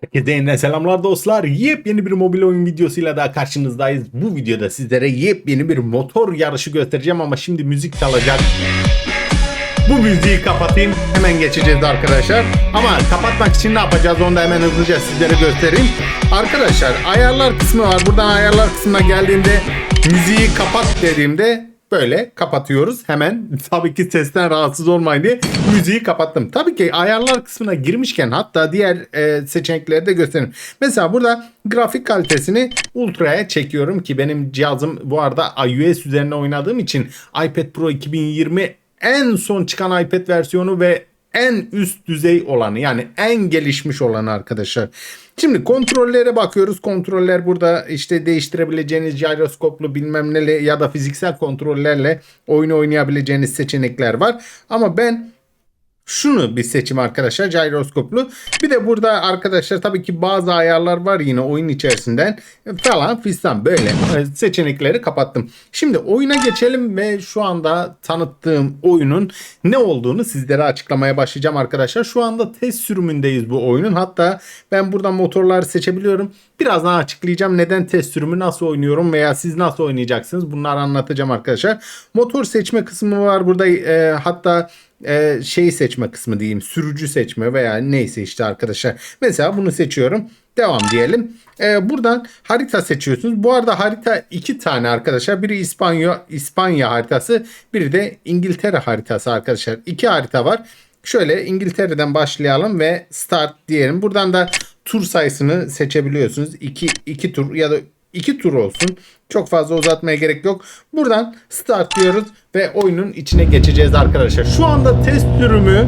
Herkese yeniden selamlar dostlar. Yepyeni bir mobil oyun videosuyla daha karşınızdayız. Bu videoda sizlere yepyeni bir motor yarışı göstereceğim ama şimdi müzik çalacak. Bu müziği kapatayım. Hemen geçeceğiz arkadaşlar. Ama kapatmak için ne yapacağız onu da hemen hızlıca sizlere göstereyim. Arkadaşlar ayarlar kısmı var. Buradan ayarlar kısmına geldiğimde müziği kapat dediğimde böyle kapatıyoruz. Hemen tabii ki sesten rahatsız olmayın diye müziği kapattım. Tabii ki ayarlar kısmına girmişken hatta diğer e, seçenekleri de göstereyim. Mesela burada grafik kalitesini ultra'ya çekiyorum ki benim cihazım bu arada iOS üzerine oynadığım için iPad Pro 2020 en son çıkan iPad versiyonu ve en üst düzey olanı yani en gelişmiş olanı arkadaşlar. Şimdi kontrollere bakıyoruz. Kontroller burada işte değiştirebileceğiniz gyroskoplu bilmem neyle ya da fiziksel kontrollerle oyunu oynayabileceğiniz seçenekler var. Ama ben şunu bir seçim arkadaşlar gyroskoplu. Bir de burada arkadaşlar tabii ki bazı ayarlar var yine oyun içerisinden falan fistan böyle seçenekleri kapattım. Şimdi oyuna geçelim ve şu anda tanıttığım oyunun ne olduğunu sizlere açıklamaya başlayacağım arkadaşlar. Şu anda test sürümündeyiz bu oyunun. Hatta ben buradan motorları seçebiliyorum. Birazdan açıklayacağım neden test sürümü nasıl oynuyorum veya siz nasıl oynayacaksınız bunları anlatacağım arkadaşlar. Motor seçme kısmı var burada e, hatta e, şey seçme kısmı diyeyim sürücü seçme veya neyse işte arkadaşlar. Mesela bunu seçiyorum. Devam diyelim. E, buradan harita seçiyorsunuz. Bu arada harita iki tane arkadaşlar. Biri İspanya, İspanya haritası. Biri de İngiltere haritası arkadaşlar. İki harita var. Şöyle İngiltere'den başlayalım ve start diyelim. Buradan da tur sayısını seçebiliyorsunuz. 2 2 tur ya da 2 tur olsun. Çok fazla uzatmaya gerek yok. Buradan start diyoruz ve oyunun içine geçeceğiz arkadaşlar. Şu anda test sürümü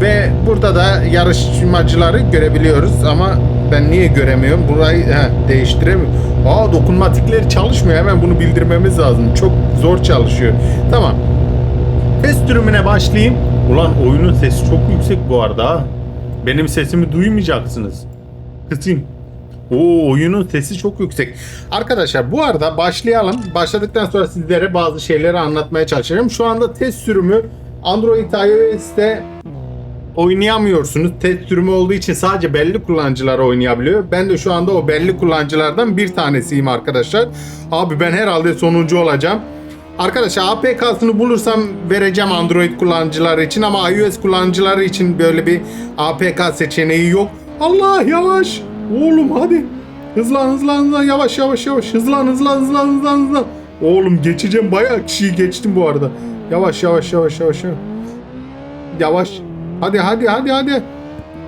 ve burada da yarışmacıları görebiliyoruz ama ben niye göremiyorum? Burayı he, değiştiremiyorum. Aa dokunmatikleri çalışmıyor. Hemen bunu bildirmemiz lazım. Çok zor çalışıyor. Tamam. Test sürümüne başlayayım. Ulan oyunun sesi çok yüksek bu arada. Benim sesimi duymayacaksınız. Kısayım. Oo oyunun sesi çok yüksek. Arkadaşlar bu arada başlayalım. Başladıktan sonra sizlere bazı şeyleri anlatmaya çalışacağım. Şu anda test sürümü Android iOS'te oynayamıyorsunuz. Test sürümü olduğu için sadece belli kullanıcılar oynayabiliyor. Ben de şu anda o belli kullanıcılardan bir tanesiyim arkadaşlar. Abi ben herhalde sonuncu olacağım. Arkadaşlar APK'sını bulursam vereceğim Android kullanıcıları için ama iOS kullanıcıları için böyle bir APK seçeneği yok. Allah yavaş. Oğlum hadi. Hızlan hızlan hızlan yavaş yavaş yavaş. Hızlan hızlan hızlan hızlan hızlan. Oğlum geçeceğim bayağı kişiyi geçtim bu arada. Yavaş yavaş yavaş yavaş. Yavaş. Hadi hadi hadi hadi.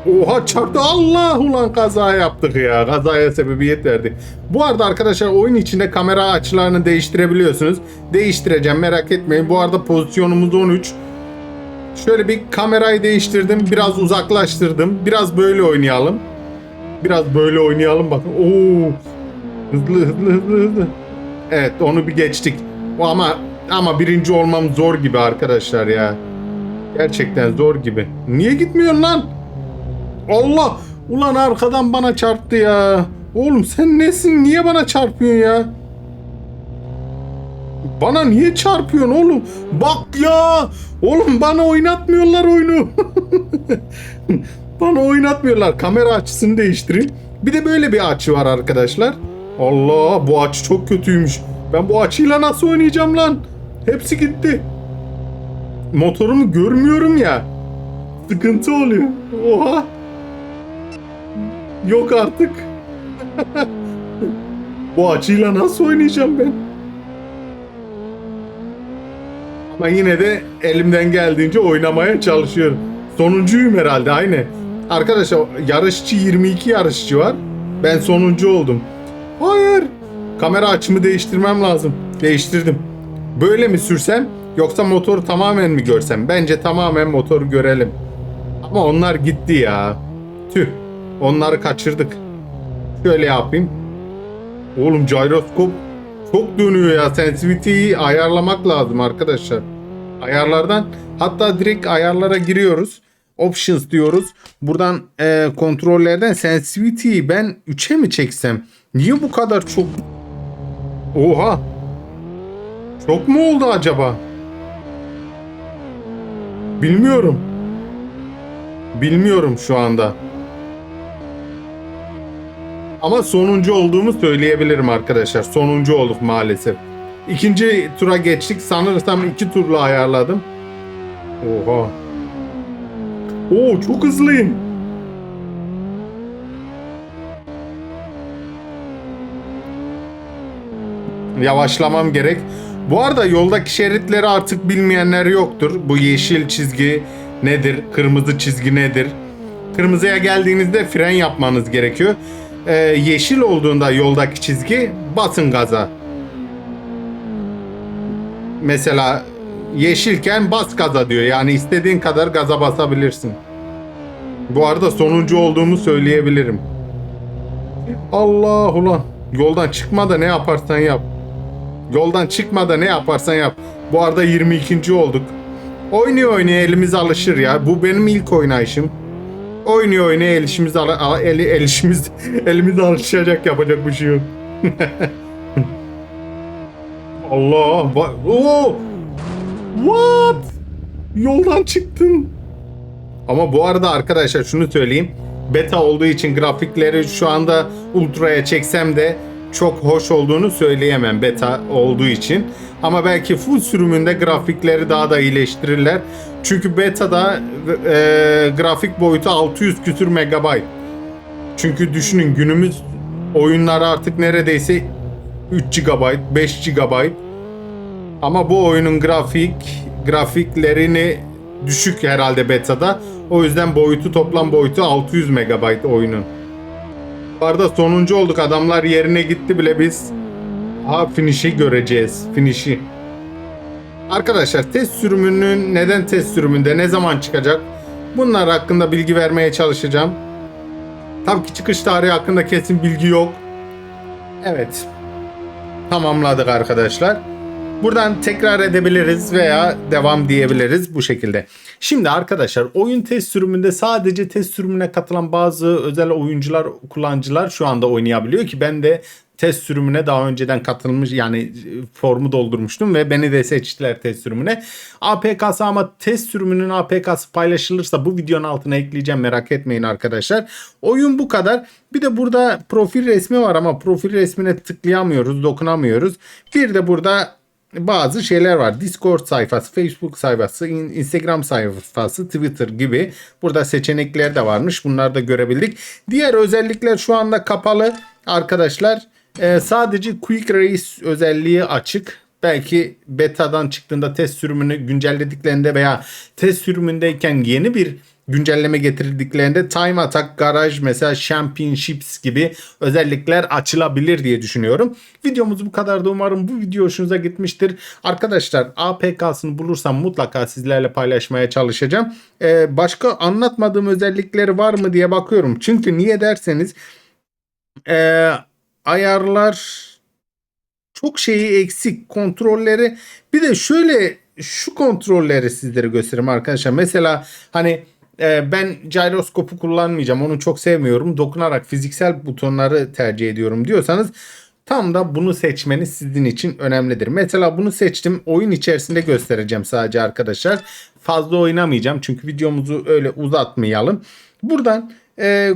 Oha çarptı Allah ulan kaza yaptık ya. Kazaya sebebiyet verdik. Bu arada arkadaşlar oyun içinde kamera açılarını değiştirebiliyorsunuz. Değiştireceğim merak etmeyin. Bu arada pozisyonumuz 13. Şöyle bir kamerayı değiştirdim. Biraz uzaklaştırdım. Biraz böyle oynayalım. Biraz böyle oynayalım bakın. Oo. Hızlı hızlı hızlı hızlı. Evet onu bir geçtik. Ama ama birinci olmam zor gibi arkadaşlar ya. Gerçekten zor gibi. Niye gitmiyorsun lan? Allah! Ulan arkadan bana çarptı ya. Oğlum sen nesin? Niye bana çarpıyorsun ya? Bana niye çarpıyorsun oğlum? Bak ya! Oğlum bana oynatmıyorlar oyunu. bana oynatmıyorlar. Kamera açısını değiştireyim. Bir de böyle bir açı var arkadaşlar. Allah bu açı çok kötüymüş. Ben bu açıyla nasıl oynayacağım lan? Hepsi gitti. Motorumu görmüyorum ya. Sıkıntı oluyor. Oha. Yok artık. Bu açıyla nasıl oynayacağım ben? Ama yine de elimden geldiğince oynamaya çalışıyorum. Sonuncuyum herhalde aynı. Arkadaşlar yarışçı 22 yarışçı var. Ben sonuncu oldum. Hayır. Kamera açımı değiştirmem lazım. Değiştirdim. Böyle mi sürsem yoksa motoru tamamen mi görsem? Bence tamamen motoru görelim. Ama onlar gitti ya. Tüh. Onları kaçırdık. Şöyle yapayım. Oğlum gyroskop çok dönüyor ya. Sensitivity'yi ayarlamak lazım arkadaşlar. Ayarlardan hatta direkt ayarlara giriyoruz. Options diyoruz. Buradan e, kontrollerden sensitivity'yi ben 3'e mi çeksem? Niye bu kadar çok? Oha. Çok mu oldu acaba? Bilmiyorum. Bilmiyorum şu anda. Ama sonuncu olduğumu söyleyebilirim arkadaşlar. Sonuncu olduk maalesef. İkinci tura geçtik. Sanırsam iki turla ayarladım. Oha. Oo çok hızlıyım. Yavaşlamam gerek. Bu arada yoldaki şeritleri artık bilmeyenler yoktur. Bu yeşil çizgi nedir? Kırmızı çizgi nedir? Kırmızıya geldiğinizde fren yapmanız gerekiyor. Ee, yeşil olduğunda yoldaki çizgi basın gaza. Mesela yeşilken bas gaza diyor. Yani istediğin kadar gaza basabilirsin. Bu arada sonuncu olduğumu söyleyebilirim. Allah ulan. Yoldan çıkma da ne yaparsan yap. Yoldan çıkma da ne yaparsan yap. Bu arada 22. olduk. Oynuyor oynaya elimiz alışır ya. Bu benim ilk oynayışım. Oynuyor oynaya elişimiz al, eli, elişimiz elimiz alışacak yapacak bir şey yok. Allah. Oo! What? Yoldan çıktım. Ama bu arada arkadaşlar şunu söyleyeyim. Beta olduğu için grafikleri şu anda ultraya çeksem de çok hoş olduğunu söyleyemem beta olduğu için. Ama belki full sürümünde grafikleri daha da iyileştirirler. Çünkü beta'da e, grafik boyutu 600 küsür megabayt. Çünkü düşünün günümüz oyunları artık neredeyse 3 GB, 5 GB. Ama bu oyunun grafik grafiklerini düşük herhalde beta'da. O yüzden boyutu toplam boyutu 600 MB oyunun. Bu arada sonuncu olduk. Adamlar yerine gitti bile biz. Ha finish'i göreceğiz. Finish'i. Arkadaşlar test sürümünün neden test sürümünde ne zaman çıkacak? Bunlar hakkında bilgi vermeye çalışacağım. Tabii ki çıkış tarihi hakkında kesin bilgi yok. Evet. Tamamladık arkadaşlar. Buradan tekrar edebiliriz veya devam diyebiliriz bu şekilde. Şimdi arkadaşlar oyun test sürümünde sadece test sürümüne katılan bazı özel oyuncular, kullanıcılar şu anda oynayabiliyor ki ben de test sürümüne daha önceden katılmış yani formu doldurmuştum ve beni de seçtiler test sürümüne. APK'sı ama test sürümünün APK'sı paylaşılırsa bu videonun altına ekleyeceğim merak etmeyin arkadaşlar. Oyun bu kadar. Bir de burada profil resmi var ama profil resmine tıklayamıyoruz, dokunamıyoruz. Bir de burada bazı şeyler var. Discord sayfası, Facebook sayfası, in- Instagram sayfası, Twitter gibi. Burada seçenekler de varmış. Bunları da görebildik. Diğer özellikler şu anda kapalı arkadaşlar. Ee, sadece Quick Race özelliği açık. Belki betadan çıktığında test sürümünü güncellediklerinde veya test sürümündeyken yeni bir güncelleme getirdiklerinde Time Attack Garage mesela Championships gibi özellikler açılabilir diye düşünüyorum. Videomuz bu kadardı. Umarım bu video hoşunuza gitmiştir. Arkadaşlar APK'sını bulursam mutlaka sizlerle paylaşmaya çalışacağım. Ee, başka anlatmadığım özellikleri var mı diye bakıyorum. Çünkü niye derseniz ee, ayarlar çok şeyi eksik kontrolleri bir de şöyle şu kontrolleri sizlere göstereyim arkadaşlar. Mesela hani e, ben gyroskopu kullanmayacağım. Onu çok sevmiyorum. Dokunarak fiziksel butonları tercih ediyorum diyorsanız tam da bunu seçmeniz sizin için önemlidir. Mesela bunu seçtim. Oyun içerisinde göstereceğim sadece arkadaşlar. Fazla oynamayacağım. Çünkü videomuzu öyle uzatmayalım. Buradan e,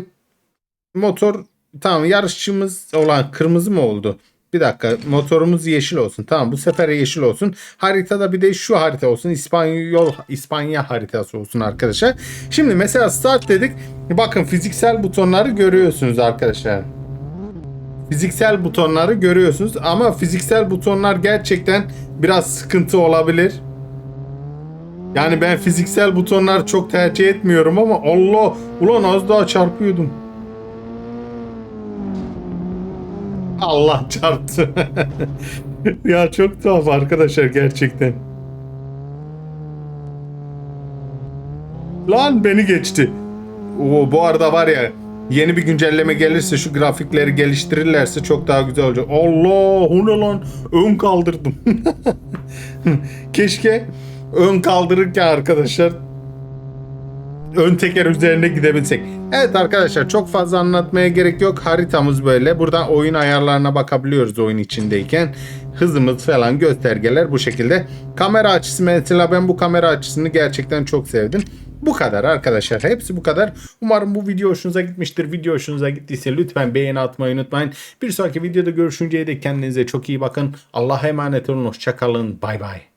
motor tamam yarışçımız olan kırmızı mı oldu? Bir dakika motorumuz yeşil olsun. Tamam bu sefer yeşil olsun. Haritada bir de şu harita olsun. İspanyol İspanya haritası olsun arkadaşlar. Şimdi mesela start dedik. Bakın fiziksel butonları görüyorsunuz arkadaşlar. Fiziksel butonları görüyorsunuz ama fiziksel butonlar gerçekten biraz sıkıntı olabilir. Yani ben fiziksel butonlar çok tercih etmiyorum ama Allah ulan az daha çarpıyordum. Allah çarptı. ya çok tuhaf arkadaşlar gerçekten. Lan beni geçti. Oo, bu arada var ya yeni bir güncelleme gelirse şu grafikleri geliştirirlerse çok daha güzel olacak. Allah o ne lan ön kaldırdım. Keşke ön kaldırırken arkadaşlar ön teker üzerine gidebilsek. Evet arkadaşlar çok fazla anlatmaya gerek yok. Haritamız böyle. Buradan oyun ayarlarına bakabiliyoruz oyun içindeyken. Hızımız falan göstergeler bu şekilde. Kamera açısı mesela ben bu kamera açısını gerçekten çok sevdim. Bu kadar arkadaşlar. Hepsi bu kadar. Umarım bu video hoşunuza gitmiştir. Video hoşunuza gittiyse lütfen beğeni atmayı unutmayın. Bir sonraki videoda görüşünceye dek kendinize çok iyi bakın. Allah'a emanet olun. Hoşçakalın. Bay bay.